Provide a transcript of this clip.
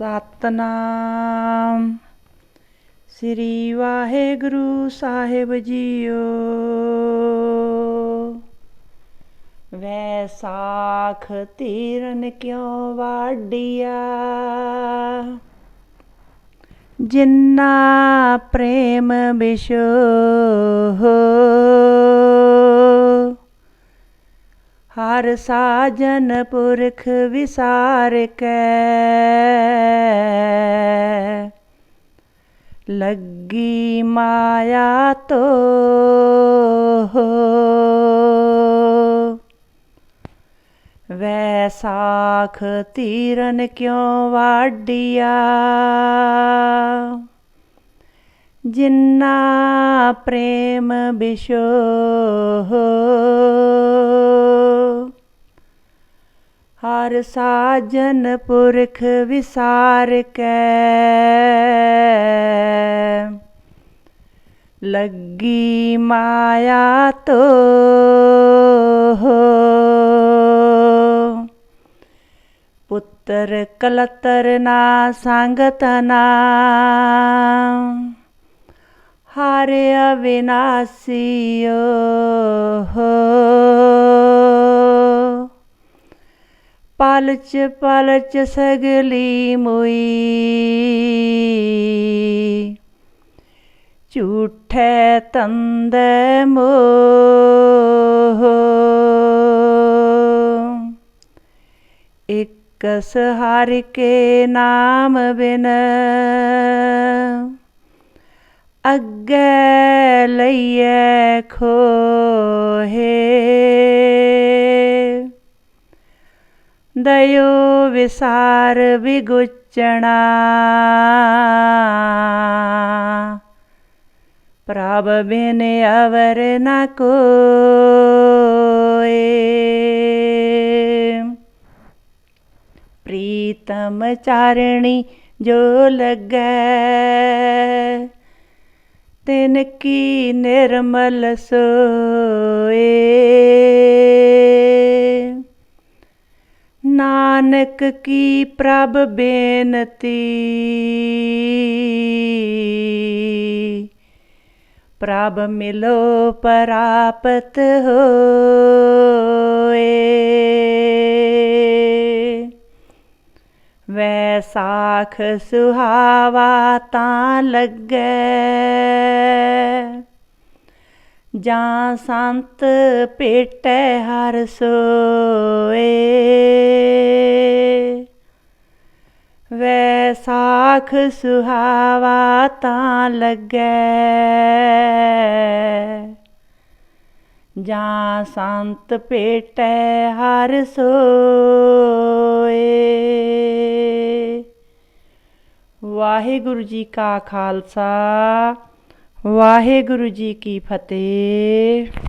ਸਤਨਾਮ। ਸ੍ਰੀ ਵਾਹਿਗੁਰੂ ਸਾਹਿਬ ਜੀਓ। ਵੈਸਾਖ ਤੀਰਨ ਕਿਉ ਵਾਡੀਆ ਜਿੰਨਾ ਪ੍ਰੇਮ ਵਿਸ਼ੋ ਹਰ ਸਾਜਨ ਪੁਰਖ ਵਿਸਾਰ ਕੈ ਲੱਗੀ ਮਾਇਆ ਤੋ ਵੈਸਾਖ ਤੀਰਨ ਕਿਉ ਵਾਡੀਆ ਜਿੰਨਾ ਪ੍ਰੇਮ ਬਿਸ਼ੋ ਹਰ ਸਾਜਨ ਪੁਰਖ ਵਿਸਾਰ ਕੈ ਲੱਗੀ ਮਾਇਆ ਤੋ ਪੁੱਤਰ ਕਲਤਰ ਨਾ ਸੰਗਤ ਨਾ। ਹਰ ਅਵਿਨਾਸੀਓ ਪਲਚ ਪਲਚ ਸਗਲੀ ਮੁਈ। ਝੂਠੇ ਤੰਦੇ ਮੋਹ। ਇੱਕ ਸਹਾਰ ਕੇ ਨਾਮ ਬਿਨ। ਅੱਗੇ ਲਈਏ ਖੋ ਦਇਓ ਵਿਸਾਰ ਵਿਗੁਚਣਾ। ਪ੍ਰਭ ਬਿਨ ਅਵਰ ਨ ਕੋਏ। ਪ੍ਰੀਤਮ ਚਾਰਣੀ ਜੋ ਲੱਗੈ, ਤਿਨ ਕੀ ਨਿਰਮਲ ਸੋਏ। ਨਾਨਕ ਕੀ ਪ੍ਰਭ ਬੇਨਤੀ? ਪ੍ਰਭ ਮਿਲੋ ਪ੍ਰਾਪਤ ਹੋਏ। ਵੈਸਾਖ ਸੁਹਾਵਾ ਤਾਂ ਲੱਗੈ। ਜਾਂ ਸੰਤ ਭੇਟੈ ਹਰ ਸੋਏ। ਵੈਸਾਖ ਸੁਹਾਵਾ ਤਾਂ ਲੱਗੈ। ਜਾਂ ਸੰਤ ਭੇਟੈ ਹਰ ਸੋਏ। ਵਾਹਿਗੁਰੂ ਜੀ ਕਾ ਖਾਲਸਾ। ਵਾਹਿਗੁਰੂ ਜੀ ਕੀ ਫਤਿਹ।